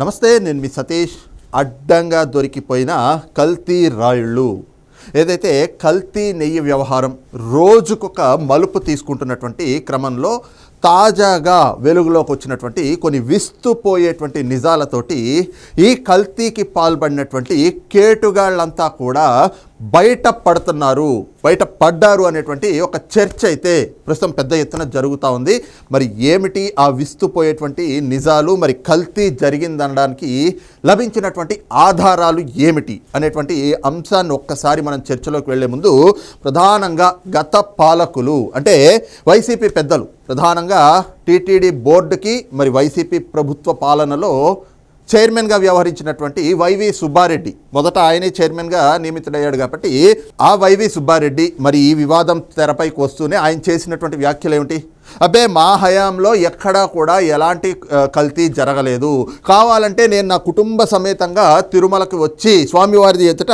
నమస్తే నేను మీ సతీష్. అడ్డంగా దొరికిపోయిన కల్తీ రాళ్ళు. ఏదైతే కల్తీ నెయ్యి వ్యవహారం రోజుకొక మలుపు తీసుకుంటున్నటువంటి క్రమంలో తాజాగా వెలుగులోకి వచ్చినటువంటి కొన్ని విస్తుపోయేటువంటి నిజాలతోటి ఈ కల్తీకి పాల్పడినటువంటి కేటుగాళ్ళంతా కూడా బయట పడుతున్నారు బయట పడ్డారు అనేటువంటి ఒక చర్చ అయితే ప్రస్తుతం పెద్ద ఎత్తున జరుగుతూ ఉంది. మరి ఏమిటి ఆ విస్తుపోయేటువంటి నిజాలు మరి కల్తీ జరిగిందనడానికి లభించినటువంటి ఆధారాలు ఏమిటి అనేటువంటి అంశాన్ని ఒక్కసారి మనం చర్చలోకి వెళ్ళే ముందు ప్రధానంగా గత పాలకులు అంటే వైసీపీ పెద్దలు ప్రధానంగా టీటీడీ బోర్డుకి మరి వైసీపీ ప్రభుత్వ పాలనలో చైర్మన్గా వ్యవహరించినటువంటి వైవి సుబ్బారెడ్డి. మొదట ఆయనే చైర్మన్గా నియమితుడయ్యాడు కాబట్టి ఆ వైవి సుబ్బారెడ్డి మరి ఈ వివాదం తెరపైకి వస్తూనే ఆయన చేసినటువంటి వ్యాఖ్యలు ఏమిటి? అబ్బే మా హయాంలో ఎక్కడా కూడా ఎలాంటి కల్తీ జరగలేదు. కావాలంటే నేను నా కుటుంబ సమేతంగా తిరుమలకి వచ్చి స్వామివారిది ఎదుట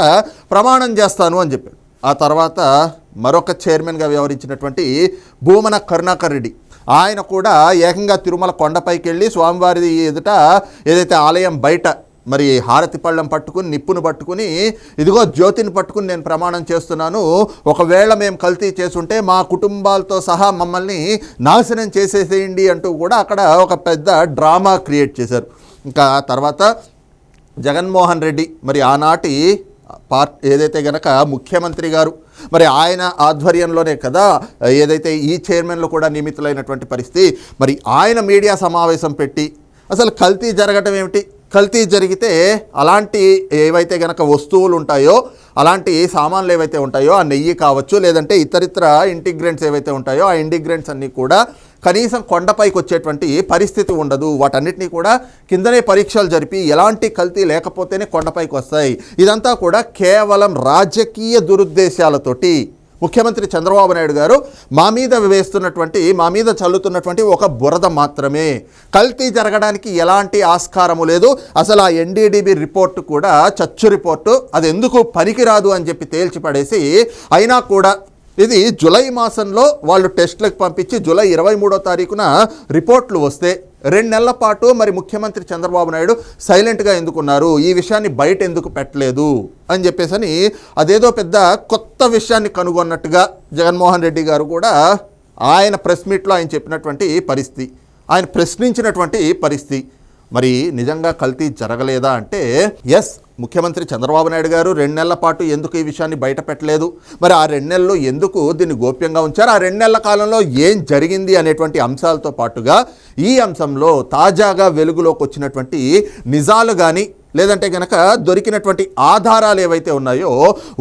ప్రమాణం చేస్తాను అని చెప్పాడు. ఆ తర్వాత మరొక చైర్మన్గా వ్యవహరించినటువంటి భూమన కరుణాకర్ రెడ్డి. ఆయన కూడా ఏకంగా తిరుమల కొండపైకి వెళ్ళి స్వామివారి ఎదుట ఏదైతే ఆలయం బయట మరి హారతి పళ్ళం పట్టుకుని నిప్పును పట్టుకుని ఇదిగో జ్యోతిని పట్టుకుని నేను ప్రమాణం చేస్తున్నాను. ఒకవేళ మేము కల్తీ చేసుంటే మా కుటుంబాలతో సహా మమ్మల్ని నాశనం చేసేసేయండి అంటూ కూడా అక్కడ ఒక పెద్ద డ్రామా క్రియేట్ చేశారు. ఇంకా తర్వాత జగన్మోహన్ రెడ్డి మరి ఆనాటి పార్ట్ ఏదైతే గనక ముఖ్యమంత్రి గారు మరి ఆయన ఆధ్వర్యంలోనే కదా ఏదైతే ఈ చైర్మన్లు కూడా నియమితులైనటువంటి పరిస్థితి మరి ఆయన మీడియా సమావేశం పెట్టి అసలు కల్తీ జరగటం ఏమిటి? కల్తీ జరిగితే అలాంటి ఏవైతే గనక వస్తువులు ఉంటాయో అలాంటి సామాన్లు ఏవైతే ఉంటాయో ఆ నెయ్యి కావచ్చు లేదంటే ఇతరితర ఇంటిగ్రెంట్స్ ఏవైతే ఉంటాయో ఆ ఇంటిగ్రెంట్స్ అన్నీ కూడా కనీసం కొండపైకి వచ్చేటువంటి పరిస్థితి ఉండదు. వాటన్నిటినీ కూడా కిందనే పరీక్షలు జరిపి ఎలాంటి కల్తీ లేకపోతేనే కొండపైకి వస్తాయి. ఇదంతా కూడా కేవలం రాజకీయ దురుద్దేశాలతోటి. ముఖ్యమంత్రి చంద్రబాబు నాయుడు గారు మా మీద వేస్తున్నటువంటి మా మీద చల్లుతున్నటువంటి ఒక బురద మాత్రమే. కల్తీ జరగడానికి ఎలాంటి ఆస్కారము లేదు. అసలు ఆ ఎన్డీడీబీ రిపోర్టు కూడా చచ్చు రిపోర్టు అది ఎందుకు పనికిరాదు అని చెప్పి తేల్చి పడేసి అయినా కూడా ఇది జులై మాసంలో వాళ్ళు టెస్టులకు పంపించి జూలై ఇరవై మూడో తారీఖున రిపోర్ట్లు వస్తే రెండు నెలల పాటు మరి ముఖ్యమంత్రి చంద్రబాబు నాయుడు సైలెంట్గా ఎందుకున్నారు? ఈ విషయాన్ని బయట ఎందుకు పెట్టలేదు? అని చెప్పేసి అదేదో పెద్ద కొత్త విషయాన్ని కనుగొన్నట్టుగా జగన్మోహన్ రెడ్డి గారు కూడా ఆయన ప్రెస్ మీట్లో ఆయన చెప్పినటువంటి పరిస్థితి ఆయన ప్రశ్నించినటువంటి పరిస్థితి. మరి నిజంగా కల్తీ జరగలేదా అంటే ఎస్ ముఖ్యమంత్రి చంద్రబాబు నాయుడు గారు రెండు నెలల పాటు ఎందుకు ఈ విషయాన్ని బయట పెట్టలేదు మరి ఆ రెండు నెలల్లో ఎందుకు దీన్ని గోప్యంగా ఉంచారు? ఆ రెండు నెలల కాలంలో ఏం జరిగింది అనేటువంటి అంశాలతో పాటుగా ఈ అంశంలో తాజాగా వెలుగులోకి వచ్చినటువంటి నిజాలు కానీ లేదంటే కనుక దొరికినటువంటి ఆధారాలు ఏవైతే ఉన్నాయో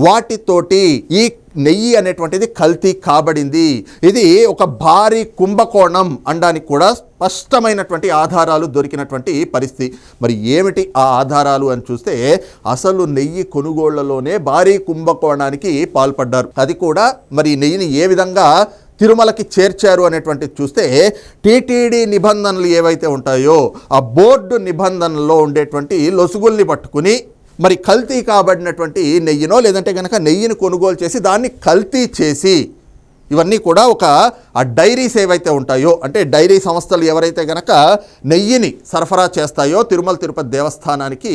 వాటితోటి ఈ నెయ్యి అనేటువంటిది కల్తీ కాబడింది. ఇది ఒక భారీ కుంభకోణం అనడానికి కూడా స్పష్టమైనటువంటి ఆధారాలు దొరికినటువంటి పరిస్థితి. మరి ఏమిటి ఆ ఆధారాలు అని చూస్తే అసలు నెయ్యి కొనుగోళ్ళలోనే భారీ కుంభకోణానికి పాల్పడ్డారు. అది కూడా మరి నెయ్యిని ఏ విధంగా తిరుమలకి చేర్చారు అనేటువంటిది చూస్తే టీటీడీ నిబంధనలు ఏవైతే ఉంటాయో ఆ బోర్డు నిబంధనల్లో ఉండేటువంటి లొసుగుల్ని పట్టుకుని మరి కల్తీ కాబడినటువంటి నెయ్యినో లేదంటే కనుక నెయ్యిని కొనుగోలు చేసి దాన్ని కల్తీ చేసి ఇవన్నీ కూడా ఒక ఆ డైరీస్ ఏవైతే ఉంటాయో అంటే డైరీ సంస్థలు ఎవరైతే గనక నెయ్యిని సరఫరా చేస్తాయో తిరుమల తిరుపతి దేవస్థానానికి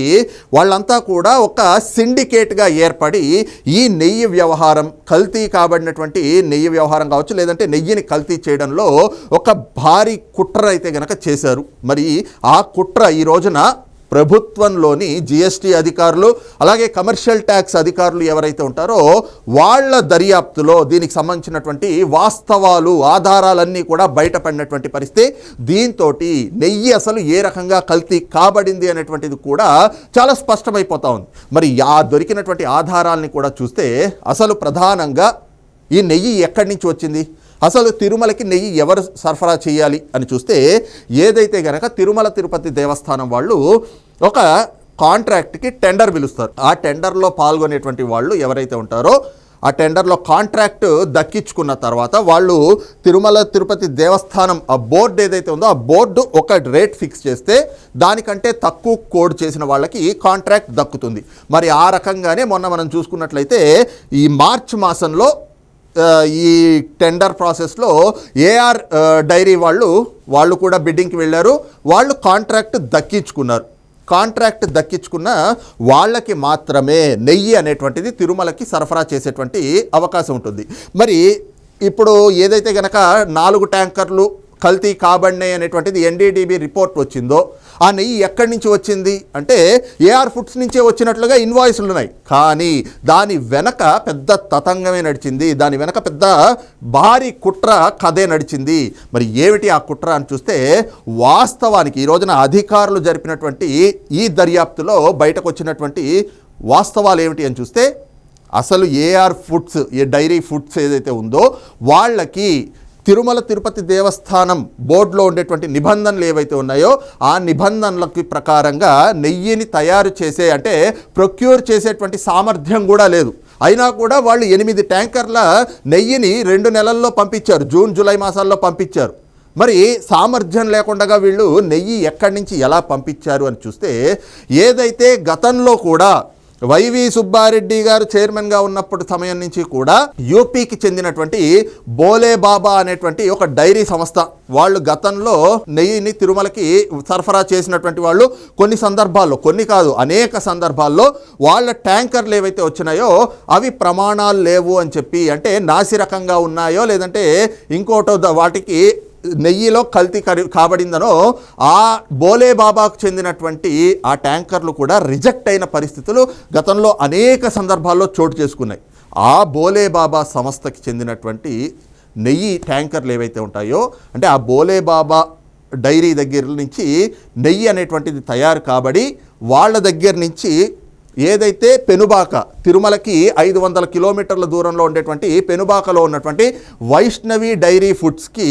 వాళ్ళంతా కూడా ఒక సిండికేట్గా ఏర్పడి ఈ నెయ్యి వ్యవహారం కల్తీ కాబడినటువంటి నెయ్యి వ్యవహారం కావచ్చు లేదంటే నెయ్యిని కల్తీ చేయడంలో ఒక భారీ కుట్ర అయితే గనక చేశారు. మరి ఆ కుట్ర ఈ రోజున ప్రభుత్వంలోని జిఎస్టీ అధికారులు అలాగే కమర్షియల్ ట్యాక్స్ అధికారులు ఎవరైతే ఉంటారో వాళ్ళ దర్యాప్తులో దీనికి సంబంధించినటువంటి వాస్తవాలు ఆధారాలన్నీ కూడా బయటపడినటువంటి పరిస్థితి. దీంతో నెయ్యి అసలు ఏ రకంగా కల్తీ కాబడింది అనేటువంటిది కూడా చాలా స్పష్టమైపోతా ఉంది. మరి ఆ దొరికినటువంటి ఆధారాలని కూడా చూస్తే అసలు ప్రధానంగా ఈ నెయ్యి ఎక్కడి నుంచి వచ్చింది? అసలు తిరుమలకి నెయ్యి ఎవరు సరఫరా చేయాలి అని చూస్తే ఏదైతే గనక తిరుమల తిరుపతి దేవస్థానం వాళ్ళు ఒక కాంట్రాక్ట్కి టెండర్ పిలుస్తారు. ఆ టెండర్లో పాల్గొనేటువంటి వాళ్ళు ఎవరైతే ఉంటారో ఆ టెండర్లో కాంట్రాక్ట్ దక్కించుకున్న తర్వాత వాళ్ళు తిరుమల తిరుపతి దేవస్థానం ఆ బోర్డు ఏదైతే ఉందో ఆ బోర్డు ఒక రేట్ ఫిక్స్ చేస్తే దానికంటే తక్కువ కోడ్ చేసిన వాళ్ళకి కాంట్రాక్ట్ దక్కుతుంది. మరి ఆ రకంగానే మొన్న మనం చూసుకున్నట్లయితే ఈ మార్చ్ మాసంలో ఈ టెండర్ ప్రాసెస్లో ఏఆర్ డైరీ వాళ్ళు వాళ్ళు కూడా బిడ్డింగ్కి వెళ్ళారు. వాళ్ళు కాంట్రాక్ట్ దక్కించుకున్నారు. కాంట్రాక్ట్ దక్కించుకున్న వాళ్ళకి మాత్రమే నెయ్యి అనేటువంటిది తిరుమలకి సరఫరా చేసేటువంటి అవకాశం ఉంటుంది. మరి ఇప్పుడు ఏదైతే గనక నాలుగు ట్యాంకర్లు కల్తీ కాబడినాయి అనేటువంటిది ఎన్డీడీబీ రిపోర్ట్ వచ్చిందో ఆ నెయ్యి ఎక్కడి నుంచి వచ్చింది? అంటే ఏఆర్ ఫుడ్స్ నుంచే వచ్చినట్లుగా ఇన్వాయిస్లు ఉన్నాయి కానీ దాని వెనక పెద్ద తతంగమే నడిచింది. దాని వెనక పెద్ద భారీ కుట్ర కథే నడిచింది. మరి ఏమిటి ఆ కుట్ర అని చూస్తే వాస్తవానికి ఈ రోజున అధికారులు జరిపినటువంటి ఈ దర్యాప్తులో బయటకు వచ్చినటువంటి వాస్తవాలు ఏమిటి అని చూస్తే అసలు AR foods A dairy foods ఏదైతే ఉందో వాళ్ళకి తిరుమల తిరుపతి దేవస్థానం బోర్డులో ఉండేటువంటి నిబంధనలు ఏవైతే ఉన్నాయో ఆ నిబంధనలకి ప్రకారంగా నెయ్యిని తయారు చేసే అంటే ప్రొక్యూర్ చేసేటువంటి సామర్థ్యం కూడా లేదు. అయినా కూడా వాళ్ళు ఎనిమిది ట్యాంకర్ల నెయ్యిని రెండు నెలల్లో పంపించారు. జూన్ జూలై మాసాల్లో పంపించారు. మరి సామర్థ్యం లేకుండా వీళ్ళు నెయ్యి ఎక్కడి నుంచి ఎలా పంపించారు అని చూస్తే ఏదైతే గతంలో కూడా వైవి సుబ్బారెడ్డి గారు చైర్మన్గా ఉన్నప్పుడు సమయం నుంచి కూడా యూపీకి చెందినటువంటి బోలే బాబా అనేటువంటి ఒక డైరీ సంస్థ. వాళ్ళు గతంలో నెయ్యిని తిరుమలకి సరఫరా చేసినటువంటి వాళ్ళు కొన్ని సందర్భాల్లో కొన్ని కాదు అనేక సందర్భాల్లో వాళ్ళ ట్యాంకర్లు ఏవైతే వచ్చినాయో అవి ప్రమాణాలు లేవు అని చెప్పి అంటే నాసిరకంగా ఉన్నాయో లేదంటే ఇంకోటో వాటికి నెయ్యిలో కల్తీ కాబడిందనో ఆ బోలే బాబాకు చెందినటువంటి ఆ ట్యాంకర్లు కూడా రిజెక్ట్ అయిన పరిస్థితులు గతంలో అనేక సందర్భాల్లో చోటు చేసుకున్నాయి. ఆ బోలే బాబా సంస్థకి చెందినటువంటి నెయ్యి ట్యాంకర్లు ఏవైతే ఉంటాయో అంటే ఆ బోలే బాబా డైరీ దగ్గర నుంచి నెయ్యి అనేటువంటిది తయారు కాబడి వాళ్ళ దగ్గర నుంచి ఏదైతే పెనుబాక తిరుమలకి ఐదు వందల కిలోమీటర్ల దూరంలో ఉండేటువంటి పెనుబాకలో ఉన్నటువంటి వైష్ణవి డైరీ ఫుడ్స్కి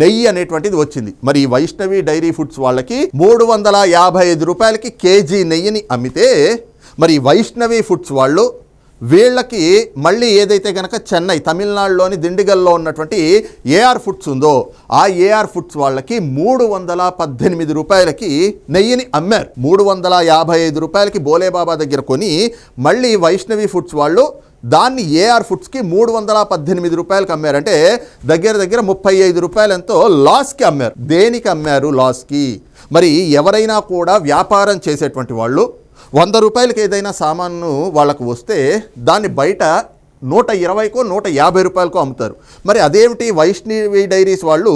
నెయ్యి అనేటువంటిది వచ్చింది. మరి ఈ వైష్ణవి డైరీ ఫుడ్స్ వాళ్ళకి మూడు వందల యాభై ఐదు రూపాయలకి కేజీ నెయ్యిని అమ్మితే మరి వైష్ణవి ఫుడ్స్ వాళ్ళు వీళ్ళకి మళ్ళీ ఏదైతే కనుక చెన్నై తమిళనాడులోని దిండిగల్లో ఉన్నటువంటి ఏఆర్ ఫుడ్స్ ఉందో ఆ ఏఆర్ ఫుడ్స్ వాళ్ళకి మూడు వందల పద్దెనిమిది రూపాయలకి నెయ్యిని అమ్మారు. మూడు వందల యాభై ఐదు రూపాయలకి బోలేబాబా దగ్గర కొని మళ్ళీ వైష్ణవి ఫుడ్స్ వాళ్ళు దాన్ని ఏఆర్ ఫుడ్స్కి మూడు వందల పద్దెనిమిది రూపాయలకి అమ్మారు. అంటే దగ్గర దగ్గర ముప్పై ఐదు రూపాయలంతో లాస్కి అమ్మారు. దేనికి అమ్మారు లాస్కి? మరి ఎవరైనా కూడా వ్యాపారం చేసేటువంటి వాళ్ళు వంద రూపాయలకి ఏదైనా సామాను వాళ్ళకు వస్తే దాన్ని బయట నూట ఇరవైకో నూట యాభై రూపాయలకో అమ్ముతారు. మరి అదేమిటి వైష్ణవి డైరీస్ వాళ్ళు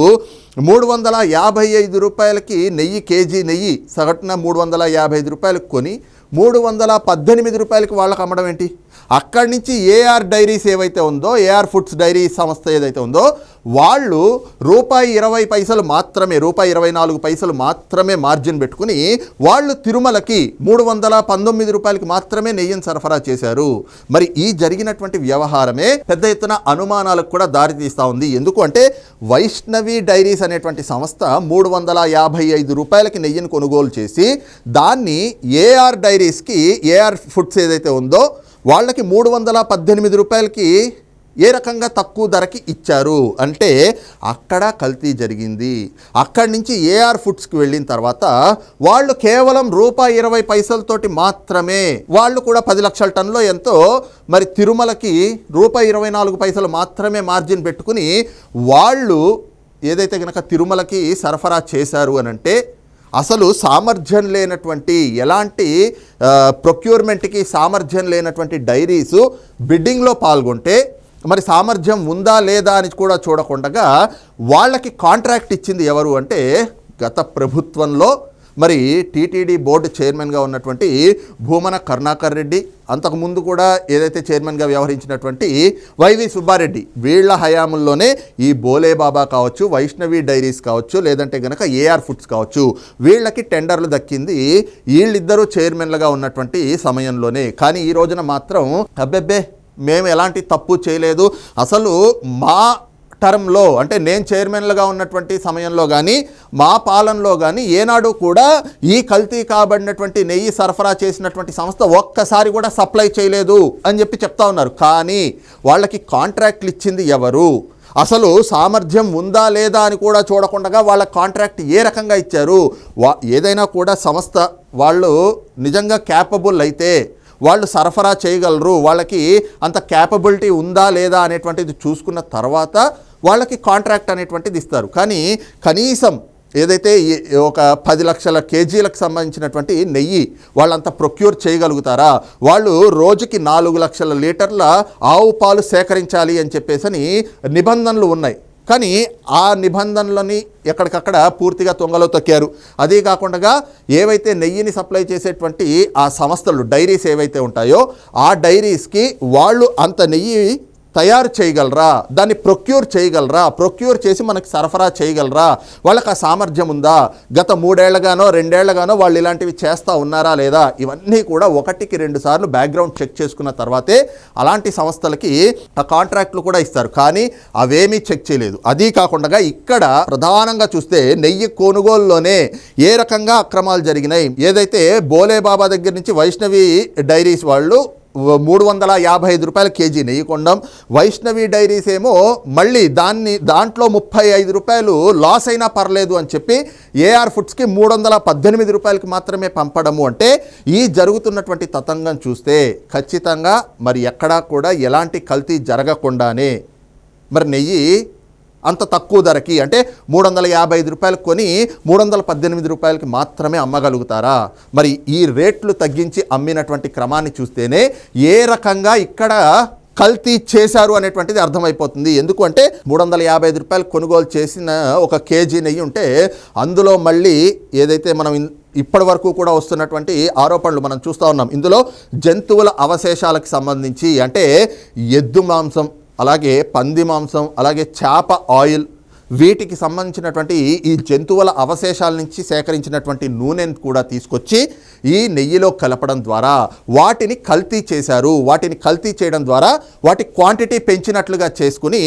మూడు వందల యాభై ఐదు రూపాయలకి నెయ్యి కేజీ నెయ్యి సగటున మూడు వందల యాభై ఐదు రూపాయలకు కొని మూడు వందల పద్దెనిమిది రూపాయలకి వాళ్ళకి అమ్మడం ఏంటి? అక్కడి నుంచి ఏఆర్ డైరీస్ ఏవైతే ఉందో ఏఆర్ ఫుడ్స్ డైరీ సంస్థ ఏదైతే ఉందో వాళ్ళు రూపాయి ఇరవై పైసలు మాత్రమే రూపాయి ఇరవై నాలుగు పైసలు మాత్రమే మార్జిన్ పెట్టుకుని వాళ్ళు తిరుమలకి మూడు వందల పంతొమ్మిది రూపాయలకి మాత్రమే నెయ్యిని సరఫరా చేశారు. మరి ఈ జరిగినటువంటి వ్యవహారమే పెద్ద ఎత్తున అనుమానాలకు కూడా దారితీస్తూ ఉంది. ఎందుకు అంటే వైష్ణవి డైరీస్ అనేటువంటి సంస్థ మూడు వందల యాభై ఐదు రూపాయలకి నెయ్యిని కొనుగోలు చేసి దాన్ని ఏఆర్ డైరీస్కి ఏఆర్ ఫుడ్స్ ఏదైతే ఉందో వాళ్ళకి మూడు వందల పద్దెనిమిది రూపాయలకి ఏ రకంగా తక్కువ ధరకి ఇచ్చారు? అంటే అక్కడ కల్తీ జరిగింది. అక్కడి నుంచి ఏఆర్ ఫుడ్స్కి వెళ్ళిన తర్వాత వాళ్ళు కేవలం రూపాయి ఇరవై పైసలతోటి మాత్రమే వాళ్ళు కూడా పది లక్షల టన్లో ఎంతో మరి తిరుమలకి రూపాయి ఇరవై నాలుగు పైసలు మాత్రమే మార్జిన్ పెట్టుకుని వాళ్ళు ఏదైతే కనుక తిరుమలకి సరఫరా చేశారు అని అంటే అసలు సామర్థ్యం లేనటువంటి ఎలాంటి ప్రొక్యూర్మెంట్కి సామర్థ్యం లేనటువంటి డైరీసు బిడ్డింగ్లో పాల్గొంటే మరి సామర్థ్యం ఉందా లేదా అని కూడా చూడకుండా వాళ్ళకి కాంట్రాక్ట్ ఇచ్చింది ఎవరు అంటే గత ప్రభుత్వంలో మరి టీటీడీ బోర్డు చైర్మన్గా ఉన్నటువంటి భూమన కరుణాకర్ రెడ్డి అంతకుముందు కూడా ఏదైతే చైర్మన్గా వ్యవహరించినటువంటి వైవి సుబ్బారెడ్డి వీళ్ళ హయాంలోనే ఈ బోలే బాబా కావచ్చు వైష్ణవి డైరీస్ కావచ్చు లేదంటే గనక ఏఆర్ ఫుడ్స్ కావచ్చు వీళ్ళకి టెండర్లు దక్కింది వీళ్ళిద్దరూ చైర్మన్లుగా ఉన్నటువంటి సమయంలోనే. కానీ ఈ రోజున మాత్రం అబ్బెబ్బే మేము ఎలాంటి తప్పు చేయలేదు. అసలు మా టర్మ్లో అంటే నేను చైర్మన్లుగా ఉన్నటువంటి సమయంలో కానీ మా పాలనలో కానీ ఏనాడు కూడా ఈ కల్తీ కాబడినటువంటి నెయ్యి సరఫరా చేసినటువంటి సంస్థ ఒక్కసారి కూడా సప్లై చేయలేదు అని చెప్పి చెప్తా ఉన్నారు. కానీ వాళ్ళకి కాంట్రాక్ట్లు ఇచ్చింది ఎవరు? అసలు సామర్థ్యం ఉందా లేదా అని కూడా చూడకుండా వాళ్ళ కాంట్రాక్ట్ ఏ రకంగా ఇచ్చారు? వా ఏదైనా కూడా సంస్థ వాళ్ళు నిజంగా క్యాపబుల్ అయితే వాళ్ళు సరఫరా చేయగలరు? వాళ్ళకి అంత క్యాపబిలిటీ ఉందా లేదా అనేటువంటిది చూసుకున్న తర్వాత వాళ్ళకి కాంట్రాక్ట్ అనేటువంటిది ఇస్తారు. కానీ కనీసం ఏదైతే ఒక పది లక్షల కేజీలకు సంబంధించినటువంటి నెయ్యి వాళ్ళంతా ప్రొక్యూర్ చేయగలుగుతారా? వాళ్ళు రోజుకి నాలుగు లక్షల లీటర్ల ఆవు పాలు సేకరించాలి అని చెప్పేసి నిబంధనలు ఉన్నాయి. కానీ ఆ నిబంధనలని ఎక్కడికక్కడ పూర్తిగా తొంగలో తొక్కారు. అదే కాకుండా ఏవైతే నెయ్యిని సప్లై చేసేటువంటి ఆ సంస్థలు డైరీస్ ఏవైతే ఉంటాయో ఆ డైరీస్కి వాళ్ళు అంత నెయ్యి తయారు చేయగలరా? దాన్ని ప్రొక్యూర్ చేయగలరా? ప్రొక్యూర్ చేసి మనకు సరఫరా చేయగలరా? వాళ్ళకి ఆ సామర్థ్యం ఉందా? గత మూడేళ్ళగానో రెండేళ్ళగానో వాళ్ళు ఇలాంటివి చేస్తూ ఉన్నారా లేదా? ఇవన్నీ కూడా ఒకటికి రెండు సార్లు బ్యాక్గ్రౌండ్ చెక్ చేసుకున్న తర్వాతే అలాంటి సంస్థలకి ఆ కాంట్రాక్ట్లు కూడా ఇస్తారు. కానీ అవేమీ చెక్ చేయలేదు. అది కాకుండా ఇక్కడ ప్రధానంగా చూస్తే నెయ్యి కొనుగోలులోనే ఏ రకంగా అక్రమాలు జరిగినాయి? ఏదైతే బోలే బాబా దగ్గర నుంచి వైష్ణవి డైరీస్ వాళ్ళు మూడు వందల యాభై ఐదు రూపాయల కేజీ నెయ్యి కొండం. వైష్ణవి డైరీస్ ఏమో మళ్ళీ దాన్ని దాంట్లో ముప్పై ఐదు రూపాయలు లాస్ అయినా పర్లేదు అని చెప్పి ఏఆర్ ఫుడ్స్కి మూడు వందల పద్దెనిమిది రూపాయలకి మాత్రమే పంపడము అంటే ఈ జరుగుతున్నటువంటి తతంగం చూస్తే ఖచ్చితంగా మరి ఎక్కడా కూడా ఎలాంటి కల్తీ జరగకుండానే మరి నెయ్యి అంత తక్కువ ధరకి అంటే మూడు వందల యాభై ఐదు రూపాయలు కొని మూడు వందల పద్దెనిమిది రూపాయలకి మాత్రమే అమ్మగలుగుతారా? మరి ఈ రేట్లు తగ్గించి అమ్మినటువంటి క్రమాన్ని చూస్తేనే ఏ రకంగా ఇక్కడ కల్తీ చేశారు అనేటువంటిది అర్థమైపోతుంది. ఎందుకు అంటే మూడు వందల యాభై ఐదు రూపాయలు కొనుగోలు చేసిన ఒక కేజీ నెయ్యి ఉంటే అందులో మళ్ళీ ఏదైతే మనం ఇప్పటి వరకు కూడా వస్తున్నటువంటి ఆరోపణలు మనం చూస్తూ ఉన్నాం. ఇందులో జంతువుల అవశేషాలకు సంబంధించి అంటే ఎద్దు మాంసం అలాగే పంది మాంసం అలాగే చేప ఆయిల్ వీటికి సంబంధించినటువంటి ఈ జంతువుల అవశేషాల నుంచి సేకరించినటువంటి నూనెను కూడా తీసుకొచ్చి ఈ నెయ్యిలో కలపడం ద్వారా వాటిని కల్తీ చేశారు. వాటిని కల్తీ చేయడం ద్వారా వాటి క్వాంటిటీ పెంచినట్లుగా చేసుకుని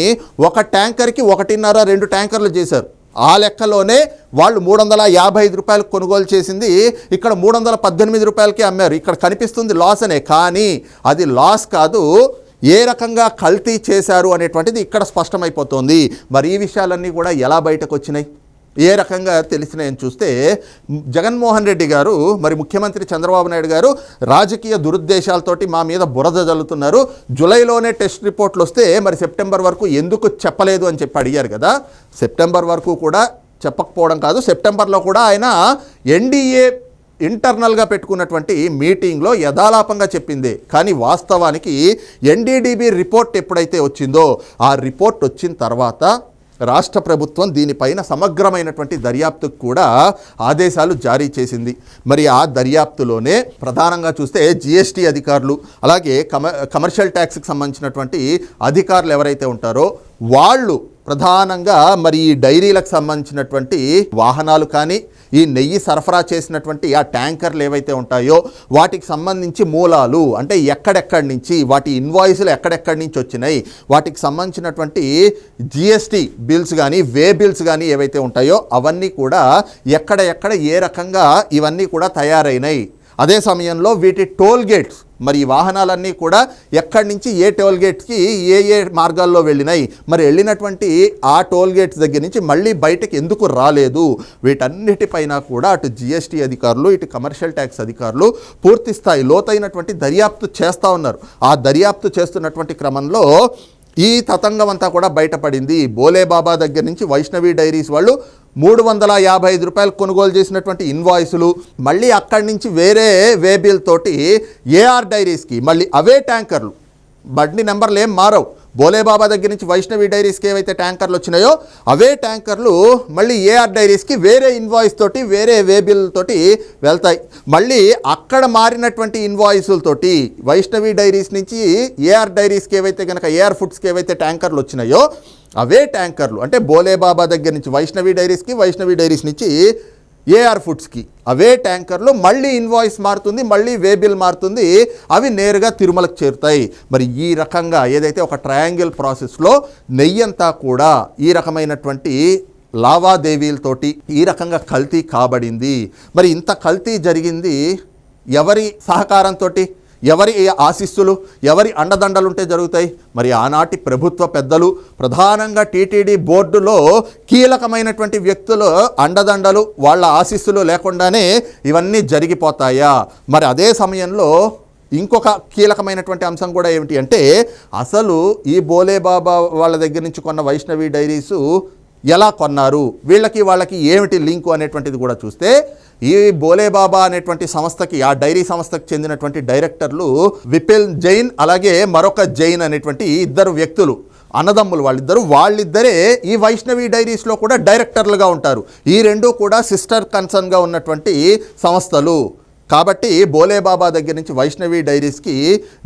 ఒక ట్యాంకర్కి ఒకటిన్నర రెండు ట్యాంకర్లు చేశారు. ఆ లెక్కలోనే వాళ్ళు మూడు వందల యాభై ఐదు రూపాయలు కొనుగోలు చేసింది. ఇక్కడ మూడు వందల పద్దెనిమిది రూపాయలకే అమ్మారు. ఇక్కడ కనిపిస్తుంది లాస్ అనే. కానీ అది లాస్ కాదు. ఏ రకంగా కల్తీ చేశారు అనేటువంటిది ఇక్కడ స్పష్టమైపోతుంది. మరి ఈ విషయాలన్నీ కూడా ఎలా బయటకు వచ్చినాయి ఏ రకంగా తెలిసినాయని చూస్తే జగన్మోహన్ రెడ్డి గారు మరి ముఖ్యమంత్రి చంద్రబాబు నాయుడు గారు రాజకీయ దురుద్దేశాలతోటి మా మీద బురద జల్లుతున్నారు. జూలైలోనే టెస్ట్ రిపోర్ట్లు వస్తే మరి సెప్టెంబర్ వరకు ఎందుకు చెప్పలేదు అని చెప్పి అడిగారు కదా. సెప్టెంబర్ వరకు కూడా చెప్పకపోవడం కాదు. సెప్టెంబర్లో కూడా ఆయన ఎన్డీఏ ఇంటర్నల్గా పెట్టుకున్నటువంటి మీటింగ్లో యథాలాపంగా చెప్పింది. కానీ వాస్తవానికి ఎన్డీడీబీ రిపోర్ట్ ఎప్పుడైతే వచ్చిందో ఆ రిపోర్ట్ వచ్చిన తర్వాత రాష్ట్ర ప్రభుత్వం దీనిపైన సమగ్రమైనటువంటి దర్యాప్తుకు కూడా ఆదేశాలు జారీ చేసింది. మరి ఆ దర్యాప్తులోనే ప్రధానంగా చూస్తే జిఎస్టీ అధికారులు అలాగే కమ కమర్షియల్ ట్యాక్స్కి సంబంధించినటువంటి అధికారులు ఎవరైతే ఉంటారో వాళ్ళు ప్రధానంగా మరి ఈ డైరీలకు సంబంధించినటువంటి వాహనాలు కానీ ఈ నెయ్యి సరఫరా చేసినటువంటి ఆ ట్యాంకర్లు ఏవైతే ఉంటాయో వాటికి సంబంధించి మూలాలు అంటే ఎక్కడెక్కడి నుంచి వాటి ఇన్వాయిస్లు ఎక్కడెక్కడి నుంచి వచ్చినాయి వాటికి సంబంధించినటువంటి జిఎస్టీ బిల్స్ కానీ వే బిల్స్ కానీ ఏవైతే ఉంటాయో అవన్నీ కూడా ఎక్కడ ఎక్కడ ఏ రకంగా ఇవన్నీ కూడా తయారైనాయి. అదే సమయంలో వీటి టోల్ గేట్స్ మరి ఈ వాహనాలన్నీ కూడా ఎక్కడి నుంచి ఏ టోల్ గేట్స్కి ఏ ఏ మార్గాల్లో వెళ్ళినాయి? మరి వెళ్ళినటువంటి ఆ టోల్ గేట్స్ దగ్గర నుంచి మళ్ళీ బయటకు ఎందుకు రాలేదు? వీటన్నిటిపైన కూడా అటు జిఎస్టీ అధికారులు ఇటు కమర్షియల్ ట్యాక్స్ అధికారులు పూర్తి స్థాయి లోతైనటువంటి దర్యాప్తు చేస్తూ ఉన్నారు. ఆ దర్యాప్తు చేస్తున్నటువంటి క్రమంలో ఈ తతంగం అంతా కూడా బయటపడింది. బోలే బాబా దగ్గర నుంచి వైష్ణవి డైరీస్ వాళ్ళు మూడు వందల యాభై ఐదు రూపాయలు కొనుగోలు చేసినటువంటి ఇన్వాయిస్లు మళ్ళీ అక్కడి నుంచి వేరే వేబిల్ తోటి ఏఆర్ డైరీస్కి మళ్ళీ అవే ట్యాంకర్లు. బండి నెంబర్లు ఏం మారవు. బోలేబాబా దగ్గర నుంచి వైష్ణవి డైరీస్కి ఏవైతే ట్యాంకర్లు వచ్చినాయో అవే ట్యాంకర్లు మళ్ళీ ఏఆర్ డైరీస్కి వేరే ఇన్వాయిస్ తోటి వేరే వేబిల్ తోటి వెళ్తాయి. మళ్ళీ అక్కడ మారినటువంటి ఇన్వాయిస్లతోటి వైష్ణవి డైరీస్ నుంచి ఏఆర్ డైరీస్కి ఏవైతే కనుక ఏఆర్ ఫుడ్స్కి ఏవైతే ట్యాంకర్లు వచ్చినాయో అవే ట్యాంకర్లు అంటే బోలేబాబా దగ్గర నుంచి వైష్ణవి డైరీస్కి వైష్ణవి డైరీస్ నుంచి ఏఆర్ ఫుడ్స్కి అవే ట్యాంకర్లు మళ్ళీ ఇన్వాయిస్ మారుతుంది మళ్ళీ వేబిల్ మారుతుంది అవి నేరుగా తిరుమలకు చేరుతాయి. మరి ఈ రకంగా ఏదైతే ఒక ట్రయాంగిల్ ప్రాసెస్లో నెయ్యంతా కూడా ఈ రకమైనటువంటి లావాదేవీలతోటి ఈ రకంగా కల్తీ కాబడింది. మరి ఇంత కల్తీ జరిగింది ఎవరి సహకారంతో ఎవరి ఆశీస్సులు ఎవరి అండదండలుంటే జరుగుతాయి? మరి ఆనాటి ప్రభుత్వ పెద్దలు ప్రధానంగా టీటీడీ బోర్డులో కీలకమైనటువంటి వ్యక్తులు అండదండలు వాళ్ళ ఆశీస్సులు లేకుండానే ఇవన్నీ జరిగిపోతాయా? మరి అదే సమయంలో ఇంకొక కీలకమైనటువంటి అంశం కూడా ఏమిటి అంటే అసలు ఈ బోలేబాబా వాళ్ళ దగ్గర నుంచి కొన్న వైష్ణవి డైరీసు ఎలా కొన్నారు? వీళ్ళకి వాళ్ళకి ఏమిటి లింకు అనేటువంటిది కూడా చూస్తే ఈ బోలేబాబా అనేటువంటి సంస్థకి ఆ డైరీ సంస్థకి చెందినటువంటి డైరెక్టర్లు విపిల్ జైన్ అలాగే మరొక జైన్ అనేటువంటి ఇద్దరు వ్యక్తులు అన్నదమ్ములు వాళ్ళిద్దరు వాళ్ళిద్దరే ఈ వైష్ణవి డైరీస్లో కూడా డైరెక్టర్లుగా ఉంటారు. ఈ రెండు కూడా సిస్టర్ కన్సర్న్గా ఉన్నటువంటి సంస్థలు. కాబట్టి బోలేబాబా దగ్గర నుంచి వైష్ణవి డైరీస్కి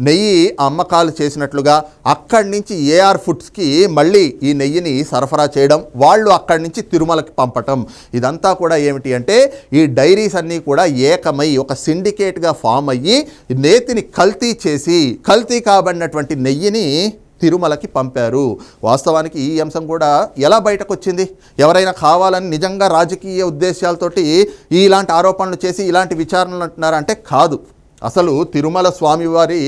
నెయ్యి అమ్మకాలు చేసినట్లుగా అక్కడి నుంచి ఏఆర్ ఫుడ్స్కి మళ్ళీ ఈ నెయ్యిని సరఫరా చేయడం వాళ్ళు అక్కడి నుంచి తిరుమలకి పంపటం. ఇదంతా కూడా ఏమిటి అంటే ఈ డైరీస్ అన్నీ కూడా ఏకమై ఒక సిండికేట్గా ఫామ్ అయ్యి నేతిని కల్తీ చేసి కల్తీ కాబడినటువంటి నెయ్యిని తిరుమలకి పంపారు. వాస్తవానికి ఈ అంశం కూడా ఎలా బయటకు వచ్చింది ఎవరైనా కావాలని నిజంగా రాజకీయ ఉద్దేశాలతోటి ఇలాంటి ఆరోపణలు చేసి ఇలాంటి విచారణలు అంటున్నారంటే కాదు. అసలు తిరుమల స్వామివారి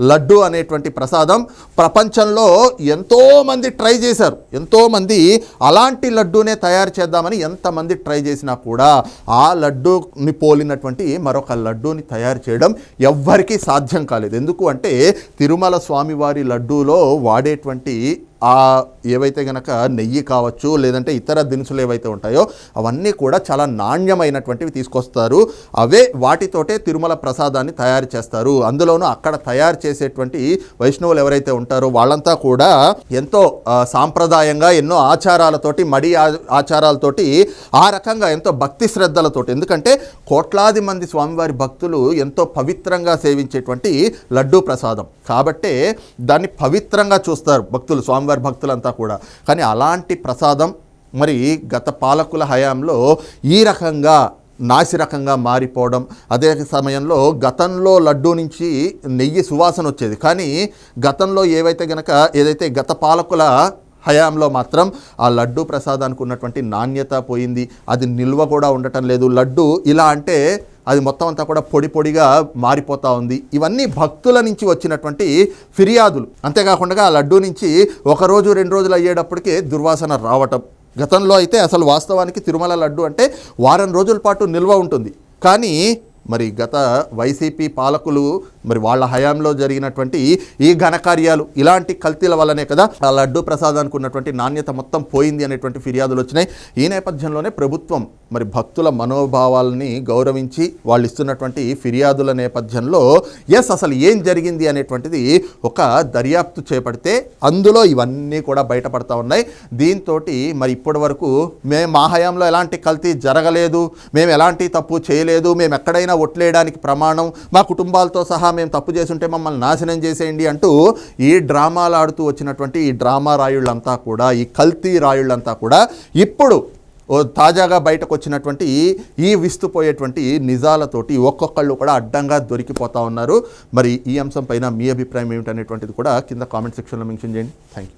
లడ్డు అనేటువంటి ప్రసాదం ప్రపంచంలో ఎంతోమంది ట్రై చేశారు. ఎంతోమంది అలాంటి లడ్డూనే తయారు చేద్దామని ఎంతమంది ట్రై చేసినా కూడా ఆ లడ్డూని పోలినటువంటి మరొక లడ్డూని తయారు చేయడం ఎవ్వరికీ సాధ్యం కాలేదు. ఎందుకు అంటే తిరుమల స్వామివారి లడ్డూలో వాడేటువంటి ఆ ఏవైతే గనక నెయ్యి కావచ్చు లేదంటే ఇతర దినుసులు ఏవైతే ఉంటాయో అవన్నీ కూడా చాలా నాణ్యమైనటువంటివి తీసుకొస్తారు. అవే వాటితోటే తిరుమల ప్రసాదాన్ని తయారు చేస్తారు. అందులోనూ అక్కడ తయారు చేసేటువంటి వైష్ణవులు ఎవరైతే ఉంటారో వాళ్ళంతా కూడా ఎంతో సాంప్రదాయంగా ఎన్నో ఆచారాలతోటి మడి ఆ- ఆచారాలతోటి ఆ రకంగా ఎంతో భక్తి శ్రద్ధలతోటి ఎందుకంటే కోట్లాది మంది స్వామివారి భక్తులు ఎంతో పవిత్రంగా సేవించేటువంటి లడ్డూ ప్రసాదం. కాబట్టే దాన్ని పవిత్రంగా చూస్తారు భక్తులు స్వామివారి భక్తులంతా కూడా. కానీ అలాంటి ప్రసాదం మరి గత పాలకుల హయాంలో ఈ రకంగా నాసి రకంగా మారిపోవడం అదే సమయంలో గతంలో లడ్డూ నుంచి నెయ్యి సువాసన వచ్చేది. కానీ గతంలో ఏవైతే గనక ఏదైతే గత పాలకుల హయాంలో మాత్రం ఆ లడ్డు ప్రసాదానికి ఉన్నటువంటి నాణ్యత పోయింది అది నిల్వ కూడా ఉండటం లేదు. లడ్డు ఇలా అంటే అది మొత్తం అంతా కూడా పొడి పొడిగా మారిపోతూ ఉంది. ఇవన్నీ భక్తుల నుంచి వచ్చినటువంటి ఫిర్యాదులు. అంతేకాకుండా ఆ లడ్డూ నుంచి ఒకరోజు రెండు రోజులు అయ్యేటప్పటికే దుర్వాసన రావటం. గతంలో అయితే అసలు వాస్తవానికి తిరుమల లడ్డు అంటే వారం రోజుల పాటు నిల్వ ఉంటుంది. కానీ మరి గత వైసీపీ పాలకులు మరి వాళ్ళ హయాంలో జరిగినటువంటి ఈ ఘనకార్యాలు ఇలాంటి కల్తీల వల్లనే కదా ఆ లడ్డు ప్రసాదానికి ఉన్నటువంటి నాణ్యత మొత్తం పోయింది అనేటువంటి ఫిర్యాదులు వచ్చినాయి. ఈ నేపథ్యంలోనే ప్రభుత్వం మరి భక్తుల మనోభావాలని గౌరవించి వాళ్ళు ఇస్తున్నటువంటి ఫిర్యాదుల నేపథ్యంలో ఎస్ అసలు ఏం జరిగింది అనేటువంటిది ఒక దర్యాప్తు చేపడితే అందులో ఇవన్నీ కూడా బయటపడతా ఉన్నాయి. దీంతో మరి ఇప్పటి వరకు మేము మా హయాంలో ఎలాంటి కల్తీ జరగలేదు మేము ఎలాంటి తప్పు చేయలేదు మేము ఎక్కడైనా ఒట్లేయడానికి ప్రమాణం మా కుటుంబాలతో సహా మేము తప్పు చేసుంటే మమ్మల్ని నాశనం చేసేయండి అంటూ ఈ డ్రామాలు ఆడుతూ వచ్చినటువంటి ఈ డ్రామా రాయుళ్ళంతా కూడా ఈ కల్తీ రాయుళ్ళంతా కూడా ఇప్పుడు ఓ తాజాగా బయటకు వచ్చినటువంటి ఈ విస్తుపోయేటువంటి నిజాలతోటి ఒక్కొక్కళ్ళు కూడా అడ్డంగా దొరికిపోతా ఉన్నారు. మరి ఈ అంశం పైన మీ అభిప్రాయం ఏమిటనేటువంటిది కూడా కింద కామెంట్ సెక్షన్లో మెన్షన్ చేయండి. Thank you